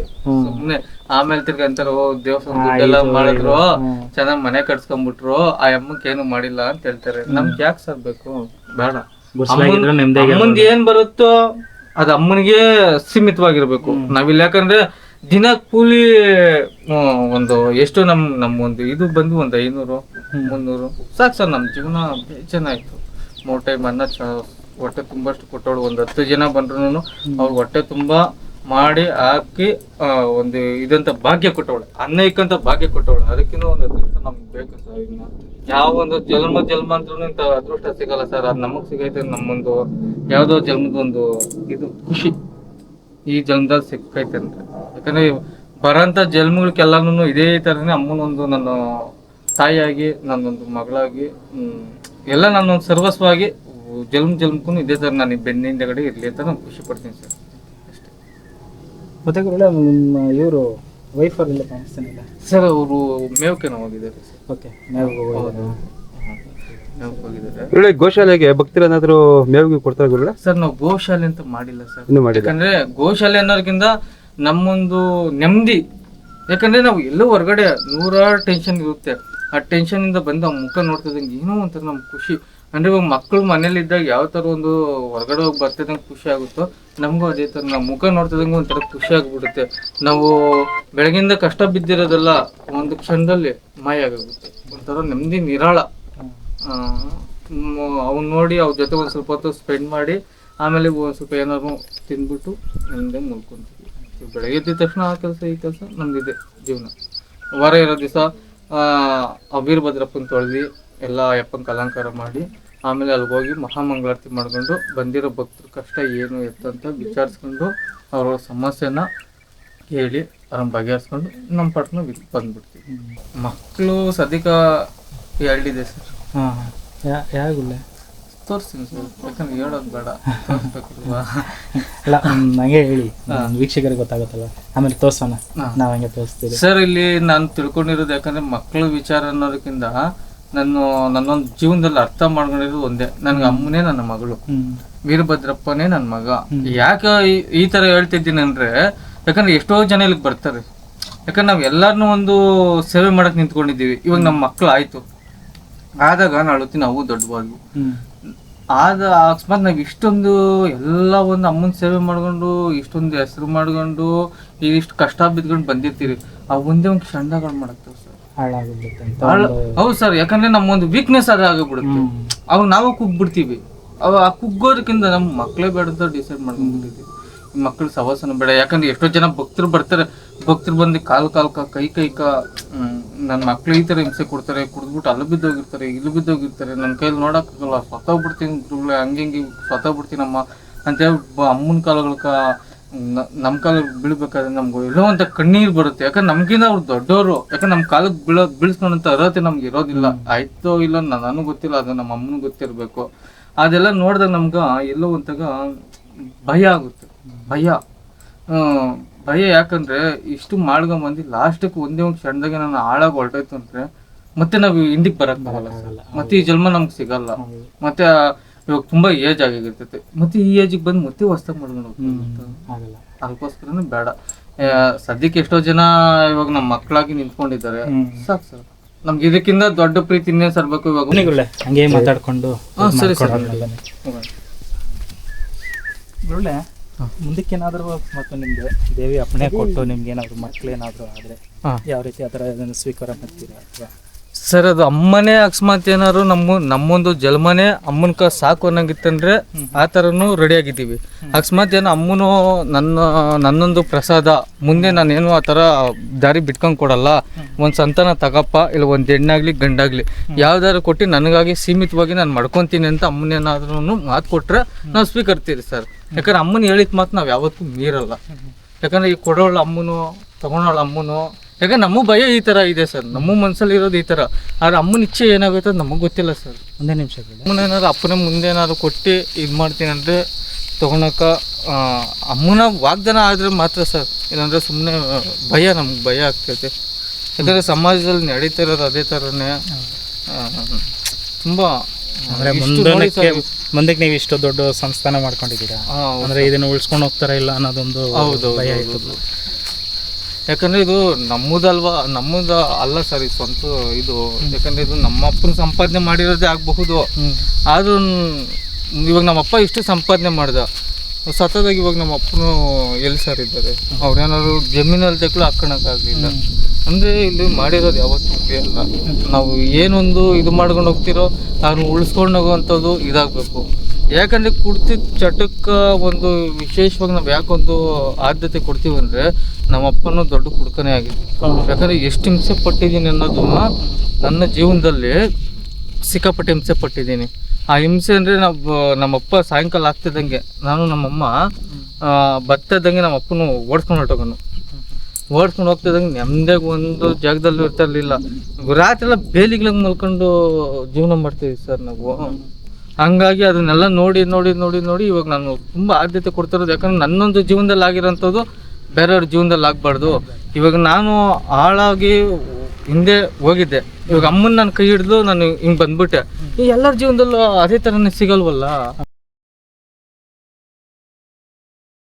ಸುಮ್ನೆ ಆಮೇಲೆ ತಿರ್ಗ ಅಂತಾರ ಓ ದೇವಸ್ಥಾನ ಎಲ್ಲ ದುಡ್ಡೆಲ್ಲ ಮಾಡಿದ್ರು. ಚೆನ್ನಾಗ್ ಮನೆ ಕಟ್ಸ್ಕೊಂಡ್ಬಿಟ್ರು ಆ ಅಮ್ಮಕ್ಕೆ ಏನು ಮಾಡಿಲ್ಲ ಅಂತ ಹೇಳ್ತಾರೆ. ನಮ್ಗೆ ಯಾಕೆ ಸರ್ ಬೇಕು? ಬೇಡ. ಗುಡಿಸ್ಲಾಗಿದ್ರೆ ಏನ್ ಬರುತ್ತೋ ಅದ್ ಅಮ್ಮನಿಗೆ ಸೀಮಿತವಾಗಿರ್ಬೇಕು. ನಾವಿಲ್ಲ ಯಾಕಂದ್ರೆ ದಿನ ಕೂಲಿ ಒಂದು ಎಷ್ಟು ನಮ್ ನಮ್ ಒಂದು ಇದು ಬಂದು ಒಂದ್ ಐನೂರು ಮುನ್ನೂರು. ಸಾಕು ಸರ್ ನಮ್ ಜೀವನ ಚೆನ್ನಾಯ್ತು ಮೂರ್ ಟೈಮ್ ಅನ್ನ ಚ- ಹೊಟ್ಟೆ ತುಂಬಷ್ಟು ಕೊಟ್ಟವಳು. ಒಂದ್ ಹತ್ತು ಜನ ಬಂದ್ರು ಅವ್ರ ಹೊಟ್ಟೆ ತುಂಬಾ ಮಾಡಿ ಹಾಕಿ ಒಂದು ಇದಂತ ಭಾಗ್ಯ ಕೊಟ್ಟವಳು. ಅನ್ನ ಇಕ್ಕಂತ ಭಾಗ್ಯ ಕೊಟ್ಟವಳು. ಅದಕ್ಕಿಂತ ಒಂದು ಅದೃಷ್ಟ ನಮ್ಗೆ ಬೇಕು ಸರ್ ಇನ್ನ ಯಾವ ಒಂದು ಜನ್ಮ ಅಂದ್ರೂ ಇಂಥ ಅದೃಷ್ಟ ಸಿಗಲ್ಲ ಸರ್. ಅದು ನಮಗ್ ಸಿಗೈತೆ ನಮ್ಮೊಂದು ಯಾವ್ದೋ ಜನ್ಮದೊಂದು ಇದು, ಖುಷಿ. ಈ ಜನ್ಮದಲ್ಲಿ ಸಿಕ್ಕೈತೆ ಅಂತ. ಯಾಕಂದ್ರೆ ಬರೋಂಥ ಜನ್ಮಗಳಿಗೆಲ್ಲಾನು ಇದೇ ತರನೇ ಅಮ್ಮನೊಂದು ನನ್ನ ತಾಯಿಯಾಗಿ, ನನ್ನೊಂದು ಮಗಳಾಗಿ ಎಲ್ಲ ನನ್ನೊಂದು ಸರ್ವಸ್ವವಾಗಿ ಜನ್ಮ ಜನ್ಮಕ್ಕೂ ಇದೇ ತರ ನಾನು ಬೆನ್ನಿಂದಗಡೆ ಇರಲಿ ಅಂತ ನಾನು ಖುಷಿ ಪಡ್ತೀನಿ ಸರ್. ಮತ್ತೆ ಗುರುಗಳೇ ನಿಮ್ಮ ಇವರು ವೈಫರ್ ಇಲ್ಲ? ಕಾಣಿಸ್ತಾನಿಲ್ಲ ಸರ್ ಅವರು ಮೇವಕ್ಕೆ ಹೋಗಿದ್ದಾರೆ? ಸರ್ ಓಕೆ ನಾವು ಮೇವಕ್ಕೆ ಹೋಗಿದ್ದಾರೆ. ಗೋಶಾಲೆಗೆ ಭಕ್ತರೇನಾದ್ರೂ ಮೇವಿಗೆ ಕೊಡ್ತಾರೆ ಗುರುಗಳೇ? ಸರ್ ನಾವು ಗೋಶಾಲೆ ಅಂತ ಮಾಡಿಲ್ಲ ಸರ್ ಇನ್ನೂ ಮಾಡಿಲ್ಲ. ಯಾಕಂದ್ರೆ ಗೋಶಾಲೆ ಅನ್ನೋದಕ್ಕಿಂತ ನಮ್ಮೊಂದು ನೆಮ್ಮದಿ. ಯಾಕಂದ್ರೆ ನಾವು ಎಲ್ಲೋ ಹೊರಗಡೆ ನೂರಾರು ಟೆನ್ಷನ್ ಇರುತ್ತೆ. ಆ ಟೆನ್ಷನ್ ಇಂದ ಬಂದ ಮುಖ ನೋಡ್ತಿದಂಗೆ ಏನೋ ಒಂಥರ ನಮ್ಗೆ ಖುಷಿ. ಅಂದ್ರೆ ಇವಾಗ ಮಕ್ಕಳು ಮನೇಲಿ ಇದ್ದಾಗ ಯಾವ ತರ ಒಂದು ಹೊರಗಡೆ ಹೋಗಿ ಬರ್ತಿದಂಗೆ ಖುಷಿ ಆಗುತ್ತೋ, ನಮಗೂ ಅದೇ ತರ, ನಾವು ಮುಖ ನೋಡ್ತಿದಂಗೆ ಒಂಥರ ಖುಷಿ ಆಗ್ಬಿಡುತ್ತೆ. ನಾವು ಬೆಳಗಿಂದ ಕಷ್ಟ ಬಿದ್ದಿರೋದೆಲ್ಲ ಒಂದು ಕ್ಷಣದಲ್ಲಿ ಮಾಯ ಆಗುತ್ತೆ ಒಂಥರ ನೆಮ್ಮದಿ, ನಿರಾಳ. ಅವ್ನು ನೋಡಿ ಅವ್ರ ಜೊತೆ ಒಂದು ಸ್ವಲ್ಪ ಹೊತ್ತು ಸ್ಪೆಂಡ್ ಮಾಡಿ, ಆಮೇಲೆ ಒಂದು ಸ್ವಲ್ಪ ಏನಾದ್ರು ತಿಂದ್ಬಿಟ್ಟು ನೆಮ್ಮದಿ ಮುಳ್ಕೊತೀವಿ ಬೆಳಗ್ಗೆ ಎದ್ದ ತಕ್ಷಣ ಆ ಕೆಲಸ, ಈ ಕೆಲಸ, ನಮ್ದಿದೆ ಜೀವನ. ವಾರ ಇರೋ ದಿವಸ ವೀರಭದ್ರಪ್ಪನ ತೊಳೆದು ಎಲ್ಲ ಅಯ್ಯಪ್ಪನ ಅಲಂಕಾರ ಮಾಡಿ ಆಮೇಲೆ ಅಲ್ಲಿಗೆ ಹೋಗಿ ಮಹಾಮಂಗಳಾರತಿ ಮಾಡ್ಕೊಂಡು ಬಂದಿರೋ ಭಕ್ತರ ಕಷ್ಟ ಏನು ಎತ್ತಂತ ವಿಚಾರಿಸ್ಕೊಂಡು ಅವರ ಸಮಸ್ಯೆನ ಕೇಳಿ ಅವ್ರನ್ನ ಬಗೆಹರಿಸ್ಕೊಂಡು ನಮ್ಮ ಪಟ್ನ ಬಂದ್ಬಿಡ್ತೀವಿ. ಮಕ್ಕಳು ಸದ್ಯಕ್ಕೆ ಎರಡಿದೆ ಸರ್. ಹಾಂ ಯಾ ಗುಳ್ಳೆ ತೋರಿಸ್ತೀನಿ ಸರ್ ಯಾಕಂದ್ರೆ ಹೇಳೋದು ಬೇಡ. ತೋರಿಸ್ಬೇಕಲ್ವಾ? ಅಲ್ಲ ಹ್ಮ್, ನಂಗೆ ಹೇಳಿ. ವೀಕ್ಷಕರಿಗೆ ಗೊತ್ತಾಗುತ್ತಲ್ಲ ಆಮೇಲೆ ತೋರ್ಸೋಣ. ನಾವ್ ಹಂಗೆ ತೋರಿಸ್ತೀವಿ. ಸರ್ ಇಲ್ಲಿ ನಾನು ತಿಳ್ಕೊಂಡಿರೋದು ಯಾಕಂದ್ರೆ ಮಕ್ಕಳ ವಿಚಾರ ಅನ್ನೋದಕ್ಕಿಂತ ನಾನು ನನ್ನೊಂದು ಜೀವನದಲ್ಲಿ ಅರ್ಥ ಮಾಡ್ಕೊಂಡಿರೋದು ಒಂದೇ. ನನ್ಗೆ ಅಮ್ಮನೇ ನನ್ನ ಮಗಳು. ವೀರಭದ್ರಪ್ಪನೇ ನನ್ನ ಮಗ. ಯಾಕೆ ಈ- ತರ ಹೇಳ್ತಿದ್ದೀನಿ ಅಂದ್ರೆ ಯಾಕಂದ್ರೆ ಎಷ್ಟೋ ಜನ ಇಲ್ಲಿಗೆ ಬರ್ತಾರೆ. ಯಾಕಂದ್ರೆ ನಾವ್ ಎಲ್ಲಾರನ್ನೂ ಒಂದು ಸೇವೆ ಮಾಡಕ್ ನಿಂತ್ಕೊಂಡಿದ್ದೀವಿ. ಇವಾಗ ನಮ್ಮ ಮಕ್ಳು ಆಯ್ತು. ಆದಾಗ ನಾಳುತ್ತಿ ನಾವು ದೊಡ್ಡವಾದ್ವು ಹ್ಮ್. ಆದ ಅಕಸ್ಮಾತ್ ನಾವ್ ಇಷ್ಟೊಂದು ಎಲ್ಲ ಒಂದು ಅಮ್ಮನ ಸೇವೆ ಮಾಡ್ಕೊಂಡು ಇಷ್ಟೊಂದು ಹೆಸರು ಮಾಡ್ಕೊಂಡು ಇಷ್ಟು ಕಷ್ಟ ಬಿದ್ಕೊಂಡು ಬಂದಿರ್ತೀವಿ ಆ ಒಂದೇ ಒಂದು ಕ್ಷಣಗಳು ಮಾಡಕ್ ಹಾಳಾಗ್ಬಿಡುತ್ತೆ ಅಂತ ಹೌದು ಸರ್ ಯಾಕಂದ್ರೆ ನಮ್ಮೊಂದು ವೀಕ್ನೆಸ್ ಅದ ಆಗಿಬಿಡುತ್ತೆ ಹ್ಮ್. ಅವಾಗ ನಾವು ಕುಗ್ಬಿಡ್ತೀವಿ. ಅವ ಆ ಕುಗ್ಗೋದಕ್ಕಿಂತ ನಮ್ಮ ಮಕ್ಕಳೇ ಬೇಡ ಅಂತ ಡಿಸೈಡ್ ಮಾಡ್ಕೊಂಡಿದ್ದೀವಿ ಮಕ್ಕಳು ಸವಾಸನ ಬೇಡ. ಯಾಕಂದ್ರೆ ಎಷ್ಟೋ ಜನ ಭಕ್ತರು ಬರ್ತಾರೆ. ಭಕ್ತರು ಬಂದು ಕಾಲ್ ಕಾಲ್ ಕಾ ಕೈಕ ನನ್ನ ಮಕ್ಳು ಈ ಥರ ಹಿಂಸೆ ಕೊಡ್ತಾರೆ ಕುಡಿದ್ಬಿಟ್ಟು ಅಲ್ಲಿ ಬಿದ್ದೋಗಿರ್ತಾರೆ ಇಲ್ಲಿ ಬಿದ್ದೋಗಿರ್ತಾರೆ. ನನ್ನ ಕೈಲಿ ನೋಡೋಕ್ಕಾಗಲ್ಲ. ಸ್ವತಃ ಬಿಡ್ತೀನಿ ಹಂಗೆ ಹಿಂಗೆ ಬಿಡ್ತೀನಮ್ಮ. ಅಂತೇಳಿ ಅಮ್ಮನ ಕಾಲಗಳ ನಮ್ಮ ಕಾಲಕ್ಕೆ ಬೀಳ್ಬೇಕಾದ್ರೆ ನಮ್ಗೆ ಎಲ್ಲೋ ಅಂತ ಕಣ್ಣೀರು ಬರುತ್ತೆ. ಯಾಕಂದ್ರೆ ನಮ್ಗಿಂತ ಅವ್ರು ದೊಡ್ಡವರು ಯಾಕಂದ್ರೆ ನಮ್ಮ ಕಾಲಕ್ಕೆ ಬೀಳೋ ಬೀಳ್ಸ್ಕೊಂಡಂತ ಅರ್ಹತೆ ನಮ್ಗೆ ಇರೋದಿಲ್ಲ. ಆಯ್ತೋ ಇಲ್ಲ ನನಗೂ ಗೊತ್ತಿಲ್ಲ ಅದು ನಮ್ಮ ಅಮ್ಮನಿಗೆ ಗೊತ್ತಿರಬೇಕು. ಅದೆಲ್ಲ ನೋಡಿದಾಗ ನಮ್ಗೆ ಎಲ್ಲೋ ಅಂತಾಗ ಭಯ ಆಗುತ್ತೆ. ಭಯ. ಆ, ಭಯ ಯಾಕಂದ್ರೆ ಇಷ್ಟು ಮಾಡ್ಕೊಂಬಂದು ಲಾಸ್ಟಕ್ಕೆ ಒಂದೇ ಒಂದು ಕ್ಷಣದಾಗೆ ನಾನು ಹಾಳಾಗಿ ಹೊರಟೋಯ್ತು ಅಂದ್ರೆ ಮತ್ತೆ ನಾವು ಹಿಂದಿಗೆ ಬರಕ್ ಬರಲ್ಲ. ಮತ್ತೆ ಈ ಜನ್ಮ ನಮ್ಗೆ ಸಿಗಲ್ಲ. ಮತ್ತೆ ಇವಾಗ ತುಂಬಾ ಏಜ್ ಆಗಿರ್ತೈತೆ. ಮತ್ತೆ ಈ ಏಜಿಗೆ ಬಂದು ಮತ್ತೆ ಹೊಸ್ದಾಗ ಮಾಡ್ಕೊಂಡು ಅದಕ್ಕೋಸ್ಕರ ಅದಕ್ಕೋಸ್ಕರನೇ ಬೇಡ. ಸದ್ಯಕ್ಕೆ ಎಷ್ಟೋ ಜನ ಇವಾಗ ನಮ್ಮ ಮಕ್ಕಳಾಗಿ ನಿಂತ್ಕೊಂಡಿದ್ದಾರೆ. ಸಾಕು ಸರ್. ನಮ್ಗೆ ಇದಕ್ಕಿಂತ ದೊಡ್ಡ ಪ್ರೀತಿ ಇನ್ನೇನ್ ಸರ್ಬೇಕು ಇವಾಗ? ಹಂಗೆ ಮಾತಾಡ್ಕೊಂಡು ಹಾ, ಸರಿ ಸರ್. ಗುರುಳೆ ಮುಂದಕ್ಕೆ ಏನಾದರೂ ಮತ್ತು ನಿಮ್ಗೆ ದೇವಿ ಅಪ್ಪಣೆ ಕೊಟ್ಟು ನಿಮ್ಗೆ ಏನಾದ್ರು ಮಕ್ಳು ಏನಾದ್ರು ಆದ್ರೆ ಯಾವ ರೀತಿ ಆ ಥರ ಸ್ವೀಕಾರ ಮಾಡ್ತೀರಾ ಅಥವಾ ಸರ್ ಅದು ಅಮ್ಮನೇ ಅಕಸ್ಮಾತ್ ಏನಾದ್ರು ನಮ್ಮ ನಮ್ಮೊಂದು ಜಲ್ಮನೆ ಅಮ್ಮನ ಕ ಸಾಕು ಅನ್ನಂಗಿತ್ತಂದ್ರೆ ಆ ಥರನೂ ರೆಡಿ ಆಗಿದ್ದೀವಿ. ಅಕಸ್ಮಾತ್ ಏನೋ ಅಮ್ಮನು ನನ್ನ ನನ್ನೊಂದು ಪ್ರಸಾದ ಮುಂದೆ ನಾನೇನು ಆ ಥರ ದಾರಿ ಬಿಟ್ಕೊಂಡು ಕೊಡಲ್ಲ. ಒಂದು ಸಂತಾನ ತಗಪ್ಪ ಇಲ್ಲ ಒಂದು ಹೆಣ್ಣಾಗ್ಲಿ ಗಂಡಾಗ್ಲಿ. ಯಾವ್ದಾದ್ರು ಕೊಟ್ಟು ನನಗಾಗಿ ಸೀಮಿತವಾಗಿ ನಾನು ಮಾಡ್ಕೊತೀನಿ ಅಂತ ಅಮ್ಮನೇನಾದ್ರೂ ಮಾತು ಕೊಟ್ರೆ ನಾವು ಸ್ವೀಕರ್ತೀರಿ ಸರ್. ಯಾಕಂದ್ರೆ ಅಮ್ಮನ ಹೇಳಿದ ಮಾತು ನಾವು ಯಾವತ್ತೂ ಮೀರಲ್ಲ. ಯಾಕಂದ್ರೆ ಈ ಕೊಡೋಳ ಅಮ್ಮನು ತಗೊಳೋಳ ಅಮ್ಮನು ಯಾಕಂದ್ರೆ ನಮ್ಮ ಭಯ ಈ ಥರ ಇದೆ ಸರ್. ನಮ್ಮ ಮನಸ್ಸಲ್ಲಿ ಇರೋದು ಈ ಥರ ಆದ್ರೆ ಅಮ್ಮನ ಇಚ್ಛೆ ಏನಾಗುತ್ತೆ ಅದು ನಮಗೆ ಗೊತ್ತಿಲ್ಲ ಸರ್. ಒಂದೇ ನಿಮಿಷ ಅಮ್ಮನ ಏನಾದ್ರು ಅಪ್ಪನ ಮುಂದೆ ಏನಾದ್ರು ಕೊಟ್ಟು ಇದು ಮಾಡ್ತೀನಿ ಅಂದರೆ ತೊಗೊಳಕ ಅಮ್ಮನ ವಾಗ್ದಾನ ಆದರೆ ಮಾತ್ರ ಸರ್. ಇಲ್ಲಾಂದ್ರೆ ಸುಮ್ಮನೆ ಭಯ ನಮ್ಗೆ ಭಯ ಆಗ್ತೈತೆ. ಯಾಕಂದರೆ ಸಮಾಜದಲ್ಲಿ ನಡೀತಾ ಇರೋದು ಅದೇ ಥರನೇ ತುಂಬ ಅಂದ್ರೆ ಮುಂದೆ ನೋಡಿ ಮುಂದಕ್ಕೆ ನೀವು ಇಷ್ಟು ದೊಡ್ಡ ಸಂಸ್ಥಾನ ಮಾಡ್ಕೊಂಡಿದ್ದೀರಾ. ಅಂದ್ರೆ ಇದನ್ನ ಉಳಿಸ್ಕೊಂಡು ಹೋಗ್ತಾರ ಇಲ್ಲ ಅನ್ನೋದೊಂದು ಹೌದು ಭಯ ಹೌದು. ಯಾಕಂದ್ರೆ ಇದು ನಮ್ಮದಲ್ವಾ ನಮ್ಮದ ಅಲ್ಲ ಸರ್ ಇದು ಸ್ವಂತ ಇದು. ಯಾಕಂದ್ರೆ ಇದು ನಮ್ಮ ಅಪ್ಪನ ಸಂಪಾದನೆ ಮಾಡಿರೋದೇ ಆಗಬಹುದು. ಆದರೂ ಇವಾಗ ನಮ್ಮಪ್ಪ ಇಷ್ಟು ಸಂಪಾದನೆ ಮಾಡ್ದ. ಸತತಾಗಿ ಇವಾಗ ನಮ್ಮ ಅಪ್ಪನು ಎಲ್ಲಿ ಸರ್ ಇದ್ದಾರೆ ಅವ್ರೇನಾದ್ರು ಜಮೀನಲ್ಲಿ ತೆಕ್ಳು ಹಾಕೋಣಕ್ಕಾಗಲಿಲ್ಲ. ಅಂದ್ರೆ ಇಲ್ಲಿ ಮಾಡಿರೋದು ಯಾವತ್ತೂ ಅಲ್ಲ. ನಾವು ಏನೊಂದು ಇದು ಮಾಡ್ಕೊಂಡು ಹೋಗ್ತಿರೋ ಅದನ್ನ ಉಳಿಸ್ಕೊಂಡು ಹೋಗುವಂಥದ್ದು ಇದಾಗಬೇಕು. ಯಾಕಂದರೆ ಕುಡ್ತಿದ್ದ ಚಟಕ್ಕೆ ಒಂದು ವಿಶೇಷವಾಗಿ ನಾವು ಯಾಕೊಂದು ಆದ್ಯತೆ ಕೊಡ್ತೀವಿ ಅಂದ್ರೆ ನಮ್ಮ ಅಪ್ಪನೂ ದೊಡ್ಡ ಕುಡ್ಕನೇ ಆಗಿದೆ ಯಾಕಂದ್ರೆ ಎಷ್ಟು ಹಿಂಸೆ ಪಟ್ಟಿದ್ದೀನಿ ಅನ್ನೋದು ನನ್ನ ಜೀವನದಲ್ಲಿ ಸಿಕ್ಕಾಪಟ್ಟೆ ಹಿಂಸೆ ಪಟ್ಟಿದ್ದೀನಿ. ಆ ಹಿಂಸೆ ಅಂದರೆ ನಾವು, ನಮ್ಮಪ್ಪ ಸಾಯಂಕಾಲ ಆಗ್ತಿದ್ದಂಗೆ ನಾನು ನಮ್ಮಮ್ಮ ಬತ್ತ ಇದ್ದಂಗೆ ನಮ್ಮ ಅಪ್ಪನು ಓಡಿಸ್ಕೊಂಡು ಹೊರಟೋಗನು. ಓಡಿಸ್ಕೊಂಡು ಹೋಗ್ತಿದ್ದಂಗೆ ನೆಮ್ಮದಿಯಾಗ ಒಂದು ಜಾಗದಲ್ಲಿ ಇರ್ತಾ ಇರಲಿಲ್ಲ. ರಾತ್ರಿ ಎಲ್ಲ ಬೇಲಿಗಳಂಗೆ ಮಲ್ಕೊಂಡು ಜೀವನ ಮಾಡ್ತೀವಿ ಸರ್ ನಾವು. ಹಂಗಾಗಿ ಅದನ್ನೆಲ್ಲ ನೋಡಿ ನೋಡಿ ನೋಡಿ ನೋಡಿ ಇವಾಗ ನಾನು ತುಂಬ ಆದ್ಯತೆ ಕೊಡ್ತಿರೋದು. ಯಾಕಂದ್ರೆ ನನ್ನೊಂದು ಜೀವನದಲ್ಲಿ ಆಗಿರೋಂಥದ್ದು ಬೇರೆಯವ್ರ ಜೀವನದಲ್ಲಿ ಆಗಬಾರ್ದು. ಇವಾಗ ನಾನು ಹಾಳಾಗಿ ಹಿಂದೆ ಹೋಗಿದ್ದೆ. ಇವಾಗ ಅಮ್ಮನ ನಾನು ಕೈ ಹಿಡಿದು ನಾನು ಹಿಂಗೆ ಬಂದ್ಬಿಟ್ಟೆ. ಈ ಎಲ್ಲರ ಜೀವನದಲ್ಲೂ ಅದೇ ಥರನೇ ಸಿಗಲ್ವಲ್ಲ?